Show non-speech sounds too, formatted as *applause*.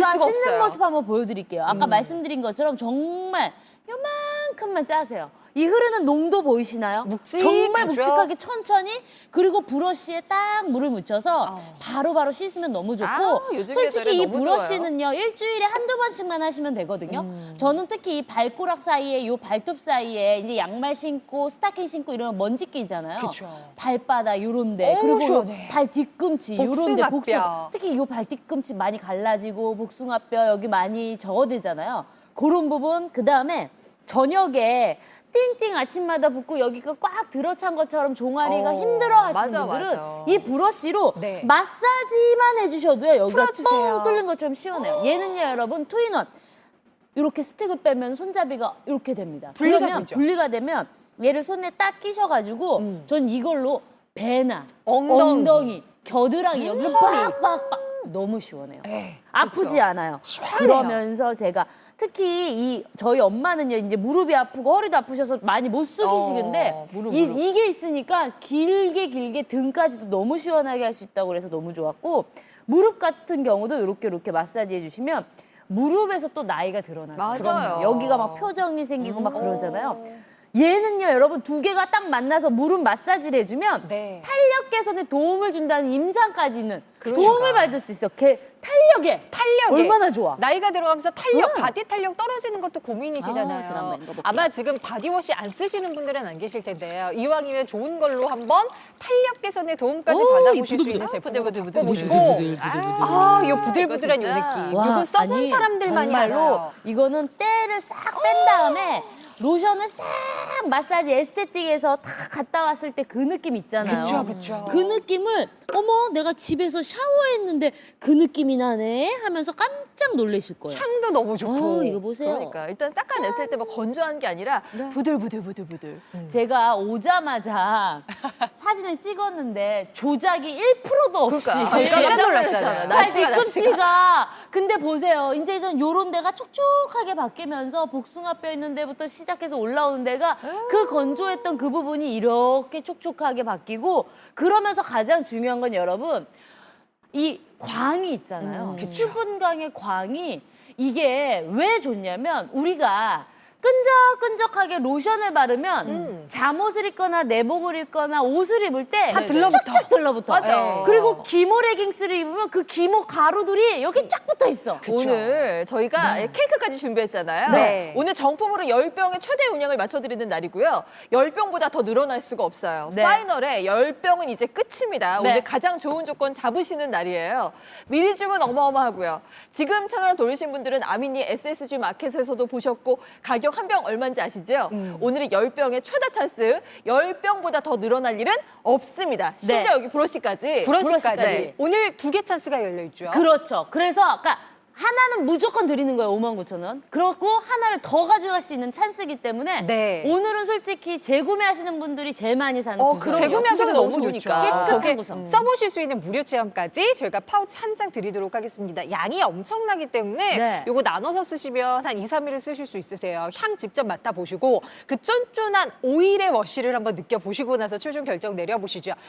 제가 씻는 없어요. 모습 한번 보여드릴게요. 아까 말씀드린 것처럼 정말 요만 큼만 짜세요. 이 흐르는 농도 보이시나요? 묵직하죠? 정말 묵직하게 천천히 그리고 브러쉬에 딱 물을 묻혀서 아. 바로 바로 씻으면 너무 좋고 아, 요즘 솔직히 계절에 이 너무 브러쉬는요 일주일에 한두 번씩만 하시면 되거든요. 음. 저는 특히 이 발꼬락 사이에 요 발톱 사이에 이제 양말 신고 스타킹 신고 이러면 먼지 끼잖아요. 그쵸. 발바닥 요런데 어우, 그리고 시원해. 발 뒤꿈치 요런데 복숭아뼈. 복숭 특히 요 발 뒤꿈치 많이 갈라지고 복숭아뼈 여기 많이 저어되잖아요. 그런 부분 그 다음에 저녁에 띵띵 아침마다 붓고 여기가 꽉 들어찬 것처럼 종아리가 어, 힘들어 하시는 맞아, 분들은 맞아. 이 브러쉬로 네. 마사지만 해주셔도요 여기가 풀어주세요. 뻥 뚫린 것처럼 시원해요. 얘는요 여러분 투인원 이렇게 스틱을 빼면 손잡이가 이렇게 됩니다. 분리가 그러면 되죠. 분리가 되면 얘를 손에 딱 끼셔가지고 음. 전 이걸로 배나 엉덩이. 엉덩이, 겨드랑이 여기 빡빡빡 너무 시원해요. 에이, 아프지 않아요. 시원해요. 그러면서 제가 특히 이 저희 엄마는요 이제 무릎이 아프고 허리도 아프셔서 많이 못 숙이시는데 어, 무릎, 이, 무릎. 이게 있으니까 길게 길게 등까지도 너무 시원하게 할 수 있다고 그래서 너무 좋았고 무릎 같은 경우도 이렇게 이렇게 마사지 해주시면 무릎에서 또 나이가 드러나요. 맞아요. 여기가 막 표정이 생기고 막 그러잖아요. 얘는요 여러분 두 개가 딱 만나서 무릎 마사지를 해주면 네. 탄력 개선에 도움을 준다는 임상까지는 그러니까. 도움을 받을 수 있어. 개 탄력에 탄력에 얼마나 좋아. 나이가 들어가면서 탄력, 응. 바디 탄력 떨어지는 것도 아, 고민이시잖아요. 읽어볼게요. 아 마 지금 바디워시 안 쓰시는 분들은 안 계실 텐데요. 이왕이면 좋은 걸로 한번 탄력 개선에 도움까지 오, 받아보실 이 수. 있는 부들부들, 바꿔보시고 부들부들, 아, 이 부들부들한 진짜. 느낌. 와, 이거 써본 아니, 사람들만이 정말로 알아요. 이거는 때를 싹 뺀 다음에 로션을 싹 마사지 에스테틱에서 다 갔다 왔을 때 그 느낌 있잖아요. 그쵸, 그쵸. 그 느낌을 어머 내가 집에서 샤워했는데 그 느낌이 나네 하면서 깜짝 놀라실 거예요. 향도 너무 좋고. 어, 이거 보세요. 그러니까 일단 닦아냈을 때 막 건조한 게 아니라 네. 부들부들부들부들. 제가 오자마자 *laughs* 사진을 찍었는데 조작이 1%도 없이 그러니까. 저희 깜짝 놀랐잖아요. 날씨가. 뒤꿈치가 근데 보세요 이제 좀 요런 데가 촉촉하게 바뀌면서 복숭아뼈 있는 데부터 시작해서 올라오는 데가 그 건조했던 그 부분이 이렇게 촉촉하게 바뀌고 그러면서 가장 중요한 건 여러분 이 광이 있잖아요 음, 그쵸. 수분광의 광이 이게 왜 좋냐면 우리가 끈적끈적하게 로션을 바르면 음. 잠옷을 입거나 내복을 입거나 옷을 입을 때 다 들러붙어. 쫙쫙 들러붙어. 맞아. 네. 그리고 기모 레깅스를 입으면 그 기모 가루들이 여기 쫙 붙어 있어. 그쵸. 오늘 저희가 케이크까지 준비했잖아요. 네. 오늘 정품으로 열병의 최대 용량을 맞춰드리는 날이고요. 열병보다더 늘어날 수가 없어요. 네. 파이널에 열병은 이제 끝입니다. 네. 오늘 가장 좋은 조건 잡으시는 날이에요. 미리 주문 어마어마하고요. 지금 채널 돌리신 분들은 아미니 SSG 마켓에서도 보셨고 가격 한 병 얼마인지 아시죠? 음. 오늘이 열병의 최다 찬스. 열병보다더 늘어날 일은 없습니다. 심지어 네. 여기 브러쉬까지. 브러쉬까지. 브러쉬까지. 오늘 두 개 찬스가 열려 있죠. 그렇죠. 그래서 아까 하나는 무조건 드리는 거예요. 5만 9천 원. 그렇고 하나를 더 가져갈 수 있는 찬스이기 때문에 네. 오늘은 솔직히 재구매하시는 분들이 제일 많이 사는 어, 구성. 그럼요. 구성이 너무 너무 좋죠. 좋으니까. 깨끗한 거기에 구성. 써보실 수 있는 무료 체험까지 저희가 파우치 한 장 드리도록 하겠습니다. 양이 엄청나기 때문에 네. 이거 나눠서 쓰시면 한 2, 3일을 쓰실 수 있으세요. 향 직접 맡아보시고 그 쫀쫀한 오일의 워시를 한번 느껴보시고 나서 최종 결정 내려보시죠.